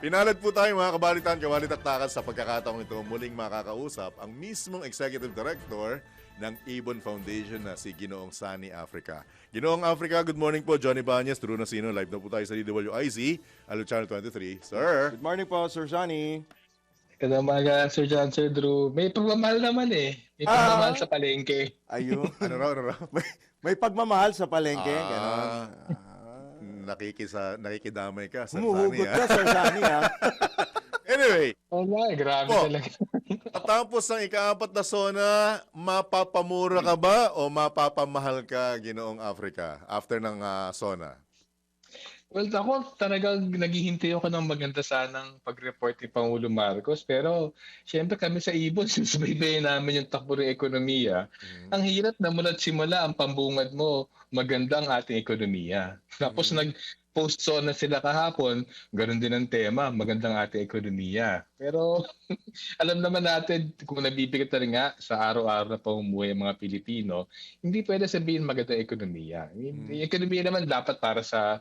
Pinalad po tayo mga kabalitan, kabalitaktakan sa pagkakataong ito muling makakausap ang mismong Executive Director ng Ibon Foundation na si Ginoong Sani Africa. Ginoong Africa, good morning po. Johnny Banyas, True na Sino. Live na po tayo sa DWIZ, Alo Channel 23. Sir, Good morning po, Sir Johnny. Kada umaga, Sir John, Sir Drew. May pagmamahal naman eh. May Ah. pagmamahal sa palengke. Ayun. ano raw, ano raw? may, may pagmamahal sa palengke. Ah. ganon. Nakikisa, nakikidamay ka, Sir Sani. Humuhugot ha? ka, Sir Johnny, ha? Anyway, Wala, eh, grabe Po. talaga. Tapos ng ikaapat na zona, mapapamura ka ba o mapapamahal ka, Ginoong Africa, after ng ah, zona? Well, ako talagang naghihintay ako ng maganda sanang pag-report ni Pangulo Marcos. Pero, syempre kami sa Ibon, sinusubaybayan namin yung takbo ng ekonomiya. Mm. Ang hirap na mula't simula, ang pambungad mo, maganda ang ating ekonomiya. Tapos nag post na sila kahapon, ganun din ang tema, magandang ating ekonomiya. Pero alam naman natin, kung nabibigat na rin nga sa araw-araw na pamumuhay ang mga Pilipino, hindi pwede sabihin magandang ekonomiya. I mean, Mm. Yung ekonomiya naman dapat para sa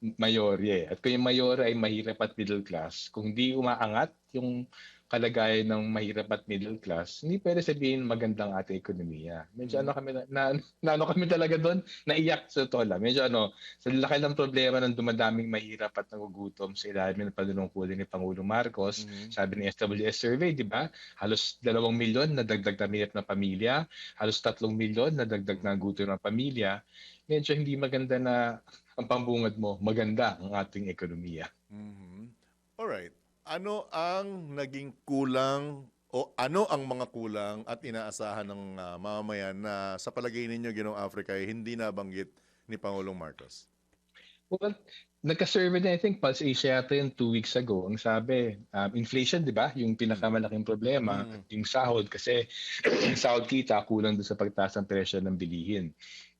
mayorya. eh. At kung yung mayorya ay mahirap at middle class, kung di umaangat yung kalagayan ng mahirap at middle class, hindi pwede sabihin magandang ating ekonomiya. Medyo Mm. ano kami, na, na, na ano kami talaga doon, naiyak sa totoo lang. Medyo ano, sa laki ng problema ng dumadaming mahirap at nagugutom sa ilalim ng panunungkulan ni Pangulo Marcos, Mhm. sabi ng SWS survey, di ba? Halos dalawang milyon na dagdag na mahirap na pamilya, halos tatlong milyon na dagdag na gutom ng pamilya. Medyo hindi maganda na ang pambungad mo, maganda ang ating ekonomiya. Mhm. Alright. Ano ang naging kulang o ano ang mga kulang at inaasahan ng ah, mamamayan na sa palagay ninyo, Ginoong Africa, ay hindi nabanggit ni Pangulong Marcos? Well, nagka-survey na, I think, Pulse Asia yata yung two weeks ago. Ang sabi, um, inflation, di ba? Yung pinakamalaking problema, Mm. yung sahod. Kasi yung sahod kita, kulang doon sa pagtaas ng presyo ng bilihin.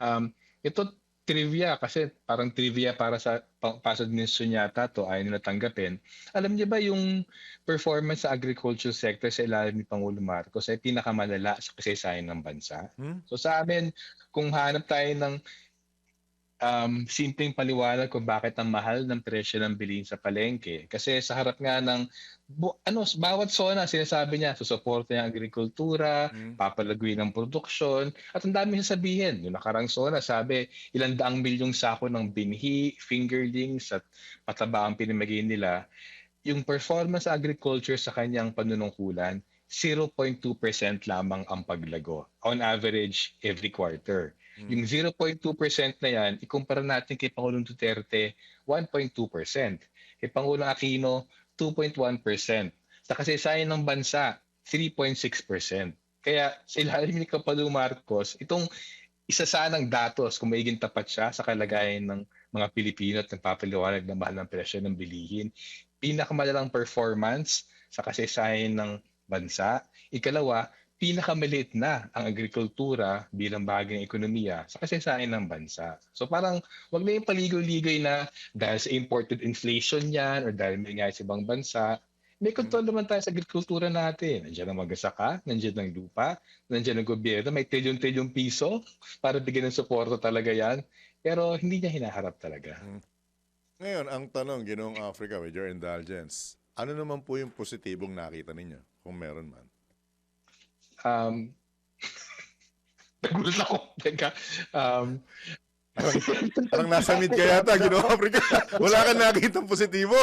Um, ito, trivia, kasi parang trivia para sa pa- pasod ministro yata to ayaw nila tanggapin. Alam niyo ba yung performance sa agriculture sector sa ilalim ni Pangulo Marcos ay pinakamalala sa kasaysayan ng bansa? Hmm? So sa amin, kung hanap tayo ng um, simpleng paliwanag kung bakit ang mahal ng presyo ng bilhin sa palengke. Kasi sa harap nga ng, bu- ano, bawat zona, sinasabi niya, susuporta niya ang agrikultura, Hmm? papalaguin ang produksyon, at ang dami sasabihin. Yung nakarang zona, sabi, ilang daang milyong sako ng binhi, fingerlings, at pataba ang pinamagay nila. Yung performance sa agriculture sa kanyang panunungkulan, 0.2% lamang ang paglago. On average, every quarter. Hmm. Yung 0.2% na yan, ikumpara natin kay Pangulong Duterte, 1.2%. Kay Pangulong Aquino, 2.1%. Sa kasaysayan ng bansa, 3.6%. Kaya sa ilalim ni Kapalo Marcos, itong isa sanang datos kung maiging tapat siya sa kalagayan ng mga Pilipino at nagpapaliwanag ng mahal ng presyo ng bilihin. Pinakamalalang performance sa kasaysayan ng bansa. Ikalawa, pinakamaliit na ang agrikultura bilang bahagi ng ekonomiya sa kasaysayan ng bansa. So parang wag na yung paligoy-ligoy na dahil sa imported inflation yan or dahil may nga sa ibang bansa, may kontrol naman tayo sa agrikultura natin. Nandiyan ang magasaka, nandiyan ang lupa, nandiyan ang gobyerno, may trilyon-trilyon piso para bigyan ng suporta talaga yan. Pero hindi niya hinaharap talaga. Ngayon, ang tanong, Ginoong Africa, with your indulgence, ano naman po yung positibong nakita ninyo, kung meron man? Um, nagulat ako. Teka. Um, Parang nasa mid ka yata, Ginoong Africa. Wala kang nakitang positibo.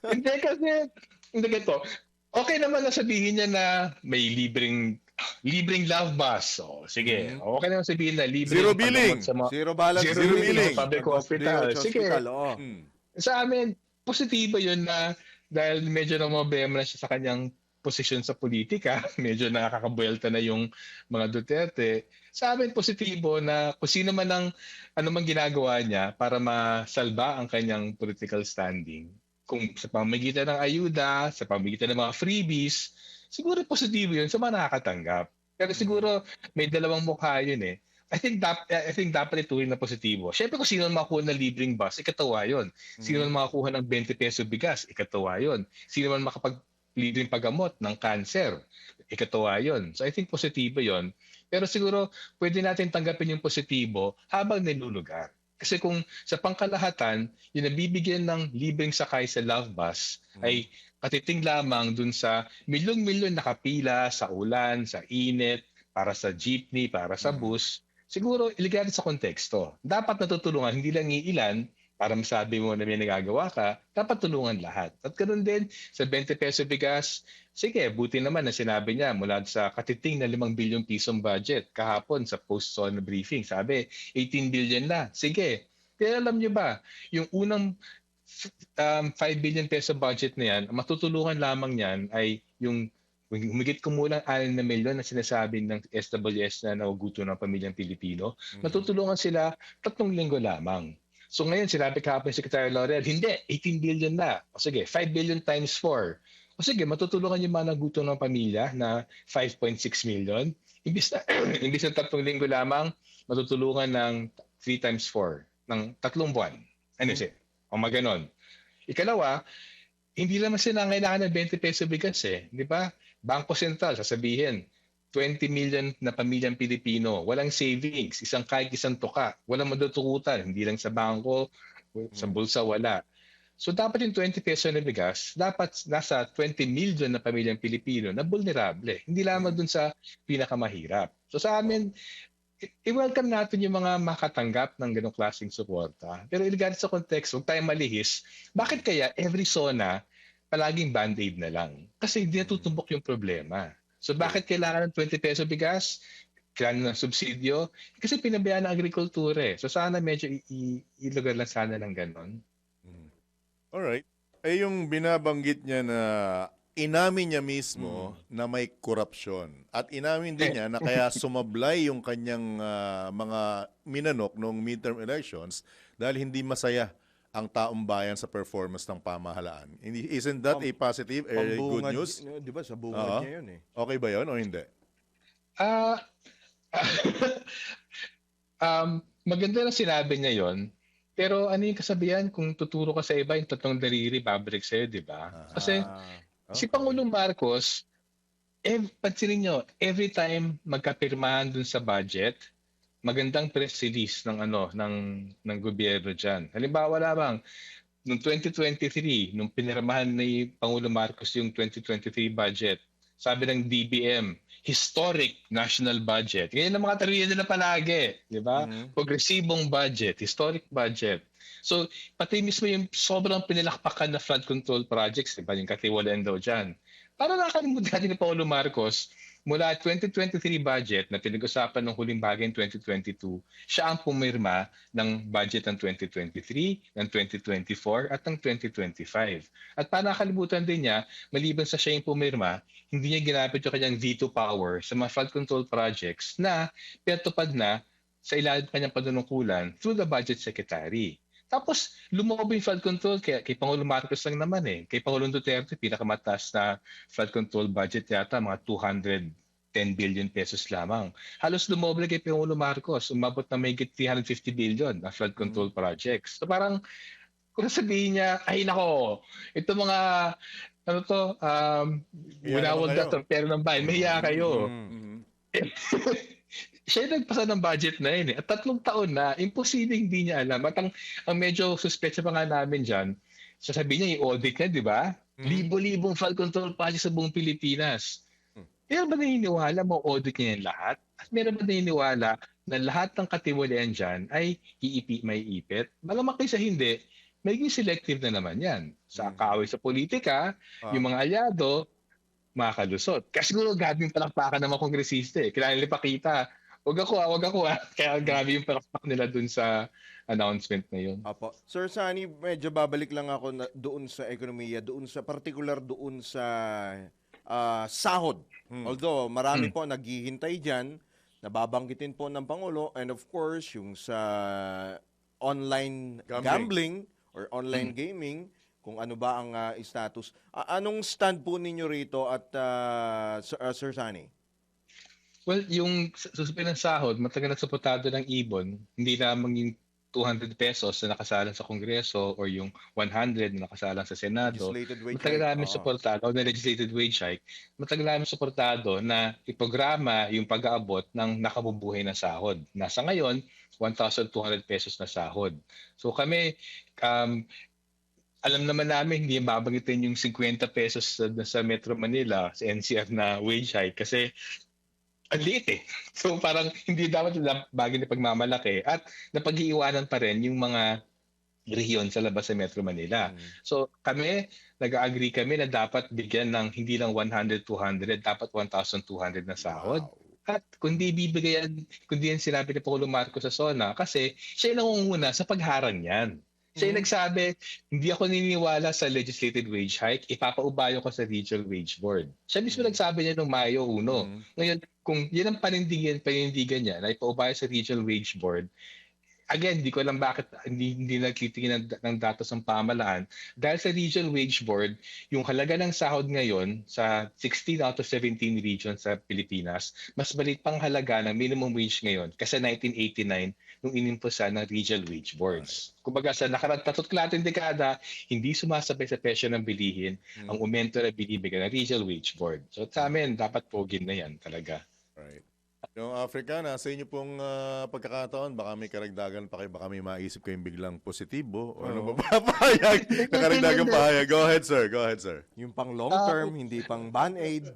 hindi kasi, hindi ganito. Okay naman na sabihin niya na may libreng libreng love bus. So, sige. Mhm. Okay naman sabihin na libreng Zero billing. Sa mga, Zero balance. Zero Zero billing public hospital. Sige. oo. Hmm. sa amin, positibo yun na dahil medyo na problema na siya sa kanyang posisyon sa politika, medyo nakakabuelta na yung mga Duterte. Sa amin, positibo na kung sino man ang ano man ginagawa niya para masalba ang kanyang political standing. Kung sa pamamagitan ng ayuda, sa pamamagitan ng mga freebies, siguro positibo yun sa mga nakakatanggap. Pero siguro may dalawang mukha yun eh. I think dap I think dapat ituloy na positibo. Syempre kung sino man makakuha ng libreng bus, ikatawa 'yon. Sino man makakuha ng 20 peso bigas, ikatawa 'yon. Sino man makapag libreng paggamot ng cancer, ikatawa 'yon. So I think positibo 'yon. Pero siguro pwede natin tanggapin yung positibo habang nilulugar. Kasi kung sa pangkalahatan, yung nabibigyan ng libreng sakay sa Love Bus ay katiting lamang dun sa milyong-milyon nakapila sa ulan, sa init, para sa jeepney, para sa bus, siguro iligyan sa konteksto. Dapat natutulungan, hindi lang iilan, para masabi mo na may nagagawa ka, dapat tulungan lahat. At ganoon din, sa 20 peso bigas, sige, buti naman na sinabi niya mula sa katiting na 5 bilyong pisong budget kahapon sa post-on briefing. Sabi, 18 billion na. Sige. Pero alam niyo ba, yung unang um, 5 billion peso budget na yan, matutulungan lamang niyan ay yung humigit kumulang 6 na milyon na sinasabi ng SWS na naguguto ng pamilyang Pilipino, matutulungan sila tatlong linggo lamang. So ngayon, sinabi kahapon Secretary Laurel, hindi, 18 billion na. O sige, 5 billion times 4. O sige, matutulungan yung mga naguto ng pamilya na 5.6 million. Imbis na, imbis na tatlong linggo lamang, matutulungan ng 3 times 4, ng tatlong buwan. Ano siya? O maganon. Ikalawa, hindi naman sila kailangan ng 20 peso bigas eh. Di ba? Bangko Sentral, sasabihin, 20 million na pamilyang Pilipino, walang savings, isang kahit isang tuka, walang madutukutan, hindi lang sa bangko, sa bulsa, wala. So dapat yung 20 peso na bigas, dapat nasa 20 million na pamilyang Pilipino na vulnerable. Hindi lamang dun sa pinakamahirap. So sa amin, i-welcome natin yung mga makatanggap ng ganong klaseng suporta. Pero iligan sa context, huwag tayong malihis. Bakit kaya every zona palaging band-aid na lang? Kasi hindi natutumbok yung problema. So bakit kailangan ng 20 peso bigas? Kailangan ng subsidyo? Kasi pinabayaan ng agrikultura eh. So sana medyo ilugar lang sana ng ganon. Alright. Eh yung binabanggit niya na inamin niya mismo na may korupsyon. At inamin din niya na kaya sumablay yung kanyang ah, mga minanok noong midterm elections dahil hindi masaya ang taong bayan sa performance ng pamahalaan. Hindi- Isn't that a positive, a good news? Di ba, sa bungad niya yun eh. Okay ba yun o hindi? Ah, um, maganda na sinabi niya yon. Pero ano yung kasabihan kung tuturo ka sa iba, yung tatlong daliri, babalik sa'yo, di ba? Kasi Ah, si okay. Pangulong Marcos, eh, pansinin nyo, every time magkapirmahan dun sa budget, magandang press release ng ano ng ng gobyerno diyan. Halimbawa lamang noong 2023 nung pinirmahan ni Pangulong Marcos yung 2023 budget, sabi ng DBM, historic national budget. Ngayon ang mga tariya nila palagi, di ba? Mhm. Progresibong budget, historic budget. So, pati mismo yung sobrang pinilakpakan na flood control projects, di ba? Yung katiwalaan daw dyan. Para nakakalimutan natin ni Paulo Marcos, mula 2023 budget na pinag-usapan ng huling bagay in 2022, siya ang pumirma ng budget ng 2023, ng 2024, at ng 2025. At para nakalimutan din niya, maliban sa siya yung pumirma, hindi niya ginamit yung kanyang veto power sa mga flood control projects na pinatupad na sa ilalim ng kanyang panunungkulan through the budget secretary. Tapos, lumobo yung flood control kay, kay Pangulong Marcos lang naman eh. Kay Pangulong Duterte, pinakamataas na flood control budget yata, mga 210 billion pesos lamang. Halos lumobo kay Pangulong Marcos, umabot na may 350 billion na flood control projects. So parang, kung sabihin niya, ay nako, ito mga, ano to, um, winawag naman na to, pero ng bayan, may hiya kayo Mhm. Siya yung nagpasa ng budget na yun eh. At tatlong taon na, imposible hindi niya alam. At ang, ang medyo suspect sa mga namin dyan, sasabihin niya yung audit niya, di ba? Mhm. Libo-libong flood control project sa buong Pilipinas. Hmm. Meron ba naniniwala mo audit niya yung lahat? At meron ba naniniwala na lahat ng katiwalian dyan ay iipi, may ipit? Malamang kayo sa hindi, magiging selective na naman yan. Sa Mhm. kaaway sa politika, Ah. yung mga alyado, makakalusot. Kasi siguro grabe yung palakpakan ng mga kongresista eh. Kailangan nila pakita. Huwag ako ah, huwag ako ah. Kaya grabe yung palakpak nila dun sa announcement na yun. Apo. Sir Sunny, medyo babalik lang ako na, doon sa ekonomiya, doon sa particular doon sa ah, sahod. Hmm. Although marami Hmm. po naghihintay diyan, nababanggitin po ng pangulo and of course yung sa online Gambling. gambling, or online gaming kung ano ba ang ah, status. Ah, anong stand po ninyo rito at ah, Sir, ah, Sir Sunny? Well, yung susupin ng sahod, matagal na supportado ng ibon, hindi lamang yung 200 pesos na nakasalang sa Kongreso or yung 100 na nakasalang sa Senado, matagal namin Oo. suportado, o na legislated wage hike, matagal namin suportado na iprograma yung pag-aabot ng nakabubuhay na sahod. Nasa ngayon, 1,200 pesos na sahod. So kami, um, alam naman namin hindi babagitin yung 50 pesos sa, sa Metro Manila, sa NCR na wage hike kasi ang liit eh. So parang hindi dapat bagay na pagmamalaki at napag-iiwanan pa rin yung mga rehiyon sa labas sa Metro Manila. Mm. So kami, nag-agree kami na dapat bigyan ng hindi lang 100, 200, dapat 1,200 na sahod. Wow. At kundi bibigyan, kundi yan sinabi ni Pangulo Marcos sa SONA kasi siya yung nangunguna sa pagharang yan. Siya yung Mhm. nagsabi, hindi ako naniniwala sa legislated wage hike, ipapaubayo ko sa regional wage board. Siya mismo Mhm. nagsabi niya nung Mayo 1. Mm. Ngayon, kung yan ang panindigan, panindigan niya na ipaubayo sa regional wage board, again, hindi ko alam bakit hindi, hindi nagtitingin ng, ng datos ng pamalaan. Dahil sa regional wage board, yung halaga ng sahod ngayon sa 16 out of 17 regions sa Pilipinas, mas balit pang halaga ng minimum wage ngayon kasi 1989 nung inimposa ng regional wage boards. Kumbaga sa nakarang tatlong klating dekada, hindi sumasabay sa presyo ng bilihin Mm. ang aumento na binibigyan ng regional wage board. So sa amin, dapat pogin na yan talaga. Right. Yung Africa, nasa inyo pong ah, pagkakataon, baka may karagdagan pa kayo, baka may maisip kayong biglang positibo o ano ba papayag na karagdagan pahayag. Go ahead, sir. Go ahead, sir. Yung pang long Ah, term, hindi pang band-aid.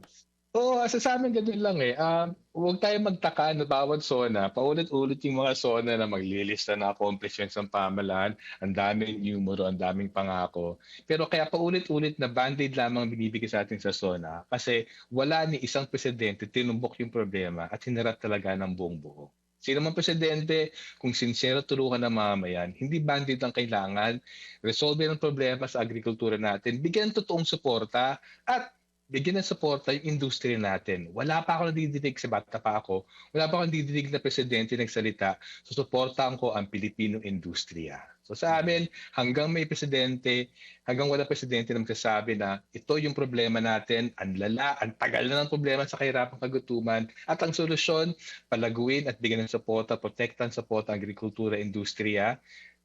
Oo, oh, sa amin ganun lang eh. Um, huwag tayo magtaka na bawat zona, paulit-ulit yung mga zona na maglilista na accomplishments ng pamalaan, ang daming numero, ang daming pangako. Pero kaya paulit-ulit na band-aid lamang binibigay sa atin sa zona kasi wala ni isang presidente tinumbok yung problema at hinarap talaga ng buong buo. Sino man presidente, kung sincero tulungan ng mamayan, hindi bandit ang kailangan, resolve ang problema sa agrikultura natin, bigyan ng totoong suporta at bigyan ng suporta yung industriya natin. Wala pa ako nadidinig sa bata pa ako, wala pa ako nadidinig na presidente nagsalita, susuportahan ko ang Pilipinong industriya. So sa amin, hanggang may presidente, hanggang wala presidente na magsasabi na ito yung problema natin, ang lala, ang tagal na ng problema sa kahirapang kagutuman, at ang solusyon, palaguin at bigyan ng suporta, protektan suporta ang agrikultura, industriya,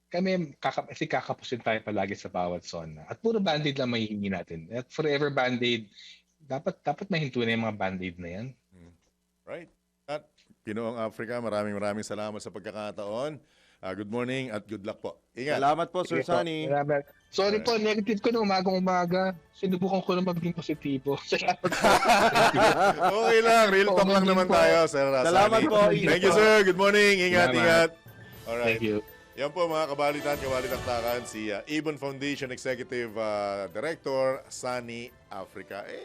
kami kaka, kasi kakapusin tayo palagi sa bawat zona. At puro band-aid lang mahihingi natin. At forever band-aid, dapat dapat mahinto na yung mga band-aid na yan. Right. At Pinoong Africa, maraming maraming salamat sa pagkakataon. Ah, good morning at good luck po. Ingat. Salamat po, Sir. Sunny. Salamat. Sorry po, negative ko na umagang-umaga. Sinubukan ko na maging positibo. Salamat po. okay lang. Real talk lang naman po. tayo, Sir Rasani. Salamat po. Thank you, sir. Good morning. Ingat, Salamat. ingat. Alright. Thank you. Yan po mga kabalitan, kabalitaktakan, si uh, Ibon Foundation Executive ah, Director, Sunny Africa. Eh,